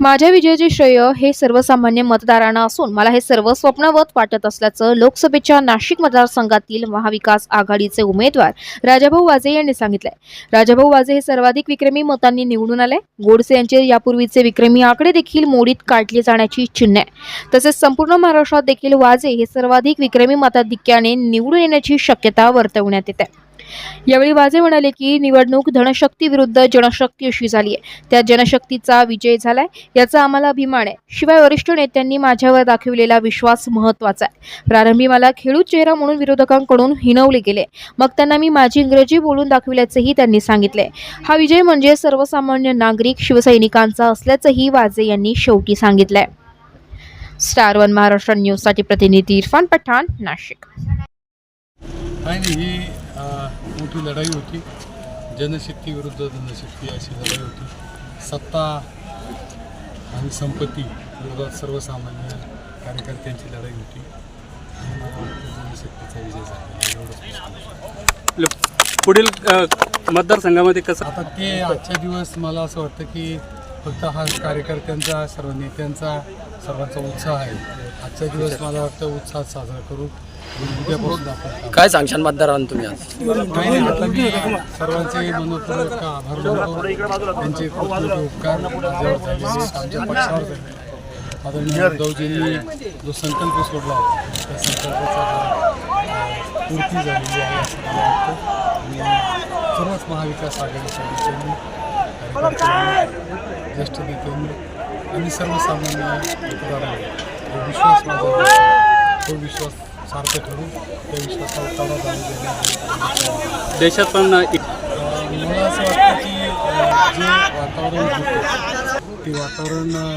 माझ्या विजयाचे श्रेय हे सर्वसामान्य मतदारांना असून मला हे सर्व स्वप्नवत वाटत असल्याचं लोकसभेच्या नाशिक मतदारसंघातील महाविकास आघाडीचे उमेदवार राजाभाऊ वाजे यांनी सांगितलंय. राजाभाऊ वाजे हे सर्वाधिक विक्रमी मतांनी निवडून आले. गोडसे यांचे यापूर्वीचे विक्रमी आकडे देखील मोडीत काढले जाण्याची चिन्ह आहे तसेच संपूर्ण महाराष्ट्रात देखील वाजे हे सर्वाधिक विक्रमी मताधिक्याने निवडून येण्याची शक्यता वर्तवण्यात येते यावेळी वाजे म्हणाले की निवडणूक धनशक्ती विरुद्ध जनशक्ती अशी झाली आहे त्या जनशक्तीचा विजय झालाय याचा आम्हाला अभिमान आहे. शिवाय वरिष्ठ नेत्यांनी माझ्यावर दाखविलेला विश्वास महत्त्वाचा आहे. प्रारंभी मला खेळू चेहरा म्हणून विरोधकांकडून हिनवले गेले. मग त्यांना मी माझी इंग्रजी बोलून दाखविल्याचंही त्यांनी सांगितले हा विजय म्हणजे सर्वसामान्य नागरिक शिवसैनिकांचा असल्याचंही वाजे यांनी शेवटी सांगितलंय. स्टार वन महाराष्ट्र न्यूजसाठी प्रतिनिधी इरफान पठाण नाशिक. नाही ही मोठी लढाई होती. जनशक्ती विरुद्ध धनशक्ती अशी लढाई होती. सत्ता आणि संपत्ती विरोधात सर्वसामान्य कार्यकर्त्यांची लढाई होती. जनशक्तीचा विजय झाला. एवढंच पुढील मतदारसंघामध्ये कसं? आता ते आजच्या दिवस मला असं वाटतं की फक्त हा कार्यकर्त्यांचा सर्व नेत्यांचा सर्वांचा उत्साह आहे. आजच्या दिवस मला वाटतं उत्साह साजरा करू काय सांगशान मतदारांना तुम्ही आज? सर्वांचे मनपूर्वक आभार मानतो. त्यांचे खूप मोठे उपकार. माझ्यावर आमच्या पक्षावर झाले आदरणीय उद्धवजींनी जो संकल्प सोडला त्या संकल्पाचा पूर्ती झालेली आहे असं मला वाटतं. आणि सर्वच महाविकास आघाडीच्या नेत्यांनी ज्येष्ठ नेत्यांनी आणि सर्वसामान्य मतदारांनी जो विश्वास माझा तो विश्वास त्या तडा जाऊ देणार देशात पण मला असं वाटतं की जे वातावरण होतं ते वातावरण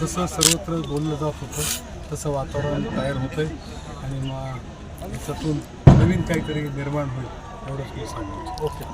जसं सर्वत्र बोललं जात होतं तसं वातावरण तयार होतं आहे आणि मग याच्यातून नवीन काहीतरी निर्माण होईल एवढंच मी सांगू ओके.